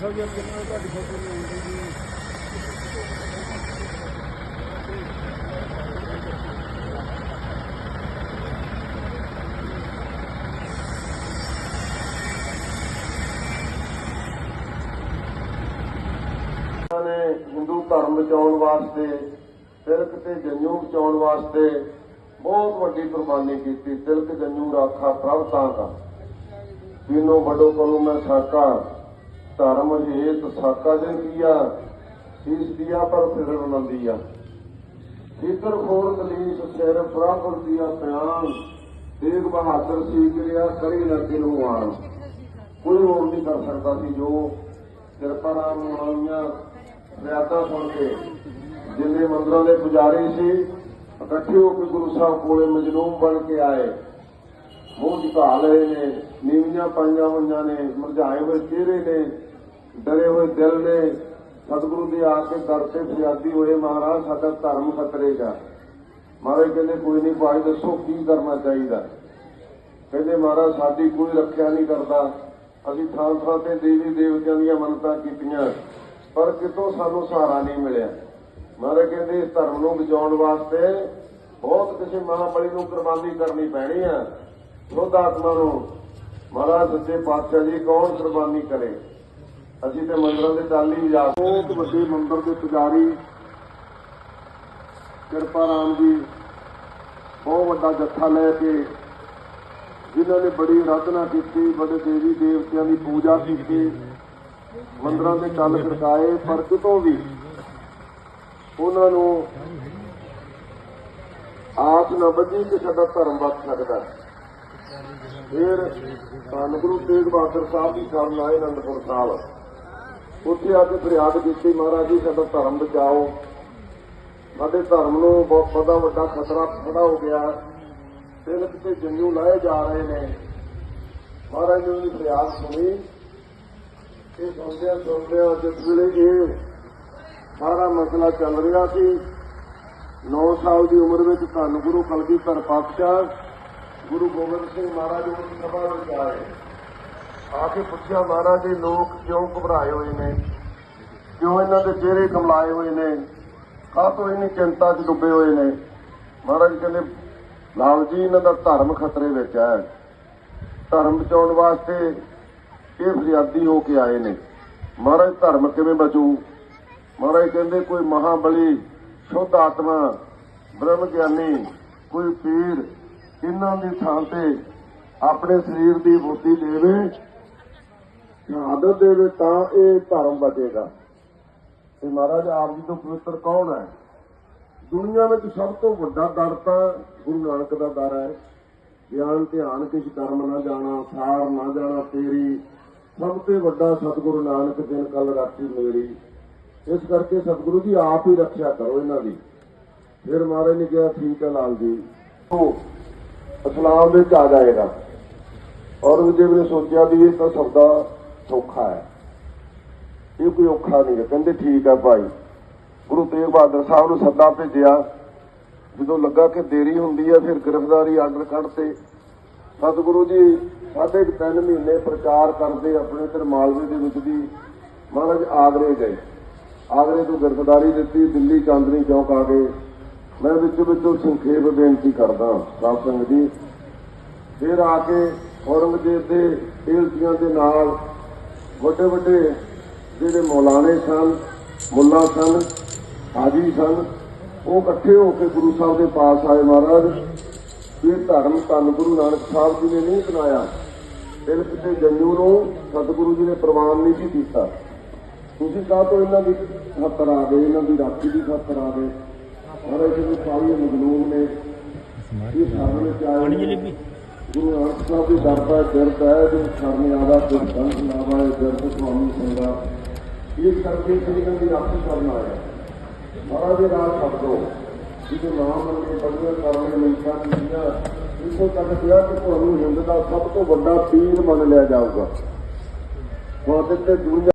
ਉਹਨਾਂ ਨੇ ਹਿੰਦੂ ਧਰਮ ਬਚਾਉਣ ਵਾਸਤੇ, ਤਿਲਕ ਤੇ ਜੰਜੂ ਬਚਾਉਣ ਵਾਸਤੇ ਬਹੁਤ ਵੱਡੀ ਕੁਰਬਾਨੀ ਕੀਤੀ। ਤਿਲਕ, ਜੰਜੂ, ਰਾਖਾ ਪ੍ਰਭ ਤਾਂ ਦਾ ਤੀਨੋਂ ਵੱਡੋ ਕੋਲੋਂ ਮੈਂ ਸਾਕਾ ਧਰਮ ਹੇਤ ਸਾਕਾ ਜਨ ਕੀਆ ਸੀਸ ਦਿਆ ਪਰ ਫਿਰ ਬੁਲੰਦੀਆ ਫਿਕਰ ਖੋਰ ਕਲੀਸ, ਸਿਰ ਪ੍ਰਾਪਤ ਦਿਆ ਪਿਆਨ ਤੇਗ ਬਹਾਦਰ ਸੀ ਕਿਰਿਆ ਕਰੀ ਨਾ ਦਿਲੋਂ ਆਣ। ਕੋਈ ਹੋਰ ਨਹੀਂ ਕਰ ਸਕਦਾ ਸੀ ਜੋ ਕਿਰਪਾ ਨਾਮ ਵਾਲੀਆਂ ਰਿਆਤਾਂ ਸੁਣ ਕੇ। ਜਿੰਨੇ ਮੰਦਰਾਂ ਦੇ ਪੁਜਾਰੀ ਸੀ, ਇਕੱਠੇ ਹੋ ਕੇ ਗੁਰੂ ਸਾਹਿਬ ਕੋਲੇ ਮਜਲੂਮ ਬਣ ਕੇ ਆਏ। ਮੂੰਹ ਝੁਕਾ ਲਏ ਨੇ, ਨੀਵੀਆਂ ਪਾਈਆਂ ਹੋਈਆਂ ਨੇ, ਮੁਰਝਾਏ ਹੋਏ ਚਿਹਰੇ ਨੇ। ਡਰੇ ਹੋਏ ਦਿਲ ਨੇ ਸਤਿਗੁਰੂ ਦੇ ਆ ਕੇ ਦਰ ਤੇ ਫਰਿਆਦੀ ਹੋਏ ਮਹਾਰਾਜ, ਸਾਡਾ ਧਰਮ ਖਤਰੇ 'ਚ ਮਹਾਰਾਜ ਕਹਿੰਦੇ, ਕੋਈ ਨਹੀਂ ਭਾਈ ਦੱਸੋ ਕੀ ਕਰਨਾ ਚਾਹੀਦਾ? ਕਹਿੰਦੇ, ਮਹਾਰਾਜ, ਸਾਡੀ ਕੋਈ ਰੱਖਿਆ ਨਹੀਂ ਕਰਦਾ। ਅਸੀਂ ਥਾਂ ਥਾਂ ਤੇ ਦੇਵੀ ਦੇਵਤਿਆਂ ਦੀਆਂ ਮੰਨਤਾਂ ਕੀਤੀਆਂ, ਪਰ ਕਿਤੋਂ ਸਾਨੂੰ ਸਹਾਰਾ ਨਹੀਂ ਮਿਲਿਆ। ਮਹਾਰਾਜ ਕਹਿੰਦੇ, ਇਸ ਧਰਮ ਨੂੰ ਬਚਾਉਣ ਵਾਸਤੇ ਬਹੁਤ ਕਿਸੇ ਮਹਾਬਲੀ ਨੂੰ ਕੁਰਬਾਨੀ ਕਰਨੀ ਪੈਣੀ ਆ। ਸ਼ੁੱਧ ਆਤਮਾ ਨੂੰ। ਮਹਾਰਾਜ, ਸੱਚੇ ਪਾਤਸ਼ਾਹ ਜੀ, ਕੌਣ ਕੁਰਬਾਨੀ ਕਰੇ? ਅਸੀਂ ਤੇ ਮੰਦਰਾਂ ਦੇ ਚੱਲ ਟਾਲੀ ਜਾ ਬਹੁਤ ਵੱਡੇ ਮੰਦਰ ਦੇ ਪੁਜਾਰੀ ਕਿਰਪਾ ਰਾਮ ਜੀ ਬਹੁਤ ਵੱਡਾ ਜੱਥਾ ਲੈ ਕੇ ਜਿਨ੍ਹਾਂ ਨੇ ਬੜੀ ਆਰਾਧਨਾ ਕੀਤੀ, ਬੜੇ ਦੇਵੀ ਦੇਵਤਿਆਂ ਦੀ ਪੂਜਾ ਕੀਤੀ, ਮੰਦਰਾਂ ਦੇ ਚੱਲ ਖੜਕਾਏ, ਪਰ ਕਿਤੋਂ ਵੀ ਉਹਨਾਂ ਨੂੰ ਆਪ ਨਾ ਬੱਝੀ ਕਿ ਸਾਡਾ ਧਰਮ ਬਚ ਸਕਦਾ ਫਿਰ ਧੰਨ ਗੁਰੂ ਤੇਗ ਬਹਾਦਰ ਸਾਹਿਬ ਦੀ ਸ਼ਰਨ ਆਏ ਅਨੰਦਪੁਰ ਸਾਹਿਬ। ਉੱਥੇ ਆ ਕੇ ਫਰਿਆਦ ਕੀਤੀ, ਮਹਾਰਾਜ ਜੀ, ਸਾਡਾ ਧਰਮ ਬਚਾਓ। ਸਾਡੇ ਧਰਮ ਨੂੰ ਬਹੁਤ ਬੜਾ ਵੱਡਾ ਖਤਰਾ ਖੜਾ ਹੋ ਗਿਆ। ਤਿਲਕ ਤੇ ਜੰਗੂ ਲਾਏ ਜਾ ਰਹੇ ਨੇ। ਮਹਾਰਾਜ ਨੇ ਉਹਦੀ ਫਰਿਆਦ ਸੁਣੀ। ਇਹ ਸੁਣਦਿਆਂ ਸੁਣਦਿਆਂ ਜਿਸ ਵੇਲੇ ਇਹ ਸਾਰਾ ਮਸਲਾ ਚੱਲ ਰਿਹਾ ਸੀ 9 ਸਾਲ ਦੀ ਉਮਰ ਵਿੱਚ ਧੰਨ ਗੁਰੂ ਕਲਗੀਧਰ ਪਾਤਸ਼ਾਹ ਗੁਰੂ ਗੋਬਿੰਦ ਸਿੰਘ ਮਹਾਰਾਜ ਜੀ ਦੀ ਸਭਾ ਵਿੱਚ ਆਏ। ਆ ਕੇ ਪੁੱਛਿਆ, ਮਹਾਰਾਜ ਜੀ ਲੋਕ ਕਿਉਂ ਘਬਰਾਏ ਹੋਏ ਨੇ? ਕਿਉਂ ਇਹਨਾਂ ਦੇ ਚਿਹਰੇ ਕਮਲਾਏ ਹੋਏ ਨੇ? ਕਾਹਤੋਂ ਇੰਨੀ ਚਿੰਤਾ 'ਚ ਡੁੱਬੇ ਹੋਏ ਨੇ? ਮਹਾਰਾਜ ਕਹਿੰਦੇ, ਲਾਲ ਜੀ, ਇਹਨਾਂ ਦਾ ਧਰਮ ਖਤਰੇ ਵਿੱਚ ਹੈ। ਧਰਮ ਬਚਾਉਣ ਵਾਸਤੇ ਇਹ ਫਰਿਆਦੀ ਹੋ ਕੇ ਆਏ ਨੇ। ਮਹਾਰਾਜ, ਧਰਮ ਕਿਵੇਂ ਬਚੂ? ਮਹਾਰਾਜ ਕਹਿੰਦੇ, ਕੋਈ ਮਹਾਬਲੀ, ਸ਼ੁੱਧ ਆਤਮਾ ਬ੍ਰਹਮ ਗਿਆਨੀ ਕੋਈ ਪੀਰ, ਇਹਨਾਂ ਦੀ ਥਾਂ ਤੇ ਆਪਣੇ ਸਰੀਰ ਦੀ ਬੁੱਧੀ ਦੇਵੇ ਸ਼ਹਾਦਤ ਦੇਵੇ ਤਾਂ ਇਹ ਧਰਮ ਬਚੇਗਾ ਤੇ ਮਹਾਰਾਜ ਆਪ ਜੀ ਤੋਂ ਪਵਿੱਤਰ ਕੌਣ ਹੈ? ਦੁਨੀਆ ਵਿੱਚ ਸਭ ਤੋਂ ਵੱਡਾ ਦਰ ਤਾਂ ਗੁਰੂ ਨਾਨਕ ਦਾ ਦਰ ਹੈ। ਗਿਆਨ, ਧਿਆਨ, ਕਿਛ ਕਰਮ ਨਾ ਜਾਣਾ, ਸਾਰ ਨਾ ਜਾਣਾ, ਤੇਰੀ ਸਭ ਤੋਂ ਵੱਡਾ ਸਤਿਗੁਰੂ ਨਾਨਕ ਦਿਨ ਕੱਲ ਰਾਤੀ ਮੇਰੀ। ਇਸ ਕਰਕੇ ਸਤਿਗੁਰੂ ਜੀ ਆਪ ਹੀ ਰੱਖਿਆ ਕਰੋ ਇਹਨਾਂ ਦੀ। ਫਿਰ ਮਹਾਰਾਜ ਨੇ ਕਿਹਾ, ਠੀਕ ਹੈ ਲਾਲ ਜੀ। ਉਹ ਇਸਲਾਮ ਵਿੱਚ ਆ ਜਾਏਗਾ। ਔਰ ਔਰੰਗਜ਼ੇਬ ਨੇ ਸੋਚਿਆ ਵੀ ਇਹ ਤਾਂ ਸੌਦਾ ਸੌਖਾ ਹੈ। ਇਹ ਕੋਈ ਔਖਾ ਨਹੀਂ ਹੈ। ਕਹਿੰਦੇ ਠੀਕ ਹੈ ਭਾਈ। ਗੁਰੂ ਤੇਗ ਬਹਾਦਰ ਸਾਹਿਬ ਨੂੰ ਸੱਦਾ ਭੇਜਿਆ। ਜਦੋਂ ਲੱਗਾ ਕਿ ਦੇਰੀ ਹੁੰਦੀ ਹੈ, ਫਿਰ ਗ੍ਰਿਫਤਾਰੀ ਆਰਡਰ ਕੱਢਤੇ। ਸਤਿਗੁਰੂ ਜੀ, ਸਾਢੇ ਕੁ ਤਿੰਨ ਮਹੀਨੇ ਪ੍ਰਚਾਰ ਕਰਦੇ ਆਪਣੇ ਤੇ ਮਾਲਵੇ ਦੇ ਵਿੱਚ ਦੀ ਮਹਾਰਾਜ ਆਗਰੇ ਗਏ। ਆਗਰੇ ਤੋਂ ਗ੍ਰਿਫਤਾਰੀ ਦਿੱਤੀ, ਦਿੱਲੀ ਚਾਂਦਨੀ ਚੌਕ ਆ ਗਏ। ਮੈਂ ਵਿੱਚ ਵਿੱਚੋਂ ਸੰਖੇਪ ਬੇਨਤੀ ਕਰਦਾ ਸਾਧ ਸੰਗਤ ਜੀ। ਫਿਰ ਆ ਕੇ ਔਰੰਗਜ਼ੇਬ ਦੇ ਏਲਚੀਆਂ ਦੇ ਨਾਲ ਵੱਡੇ ਵੱਡੇ ਜਿਹੜੇ ਮੌਲਾਨੇ ਸਨ ਮੁੱਲਾ ਸਨ ਹਾਜੀ ਸਨ ਉਹ ਇਕੱਠੇ ਹੋ ਕੇ ਗੁਰੂ ਸਾਹਿਬ ਦੇ ਪਾਸ ਆਏ ਮਹਾਰਾਜ। ਇਹ ਧਰਮ ਧੰਨ ਗੁਰੂ ਨਾਨਕ ਸਾਹਿਬ ਜੀ ਨੇ ਨਹੀਂ ਬਣਾਇਆ ਤਿਲਕ ਤੇ ਜੰਜੂ ਨੂੰ ਸਤਿਗੁਰੂ ਜੀ ਨੇ ਪ੍ਰਵਾਨ ਨਹੀਂ ਸੀ ਕੀਤਾ। ਤੁਸੀਂ ਕਾਹ ਤੋਂ ਇਹਨਾਂ ਦੀ ਖਾਤਰ ਆ ਗਏ ਇਹਨਾਂ ਦੀ ਰਾਖੀ ਦੀ ਖਾਤਰ ਆ ਗਏ? ਮਹਾਰਾਜ ਜੀ ਸਾਰੀ ਮਜਲੂਮ ਨੇ। ਇਹ ਸਾਹਮਣੇ ਚ ਆਏ ਨੇ। ਗੁਰੂ ਨਾਨਕ ਸਾਹਿਬ ਦੀ ਦਰਬਾਰ ਦਰਦ ਹੈ ਜੋ ਸ਼ਰਮ ਆਦਾ ਤੇ ਸੰਤ ਨਾਵਾ ਹੈ ਦਰਦ ਸੁਆਮੀ ਸੰਗਾ ਇਹ ਕਰਕੇ ਇਹਨਾਂ ਦੀ ਰਾਖੀ ਕਰਨ ਆਇਆ। ਮਹਾਰਾਜ ਦੇ ਨਾਲ ਛੱਡੋ ਜਿਹਦੇ ਨਾਮ ਮੰਨੇ ਬੜੀਆਂ ਕਰਨ ਲਈ ਮਿੰਟਾਂ ਇਸੋ ਤੱਕ ਕਿਹਾ ਕਿ ਤੁਹਾਨੂੰ ਹਿੰਦ ਦਾ ਸਭ ਤੋਂ ਵੱਡਾ ਪੀਰ ਮੰਨ ਲਿਆ ਜਾਊਗਾ। ਤੁਹਾਡੇ ਤੇ ਦੁਨੀਆ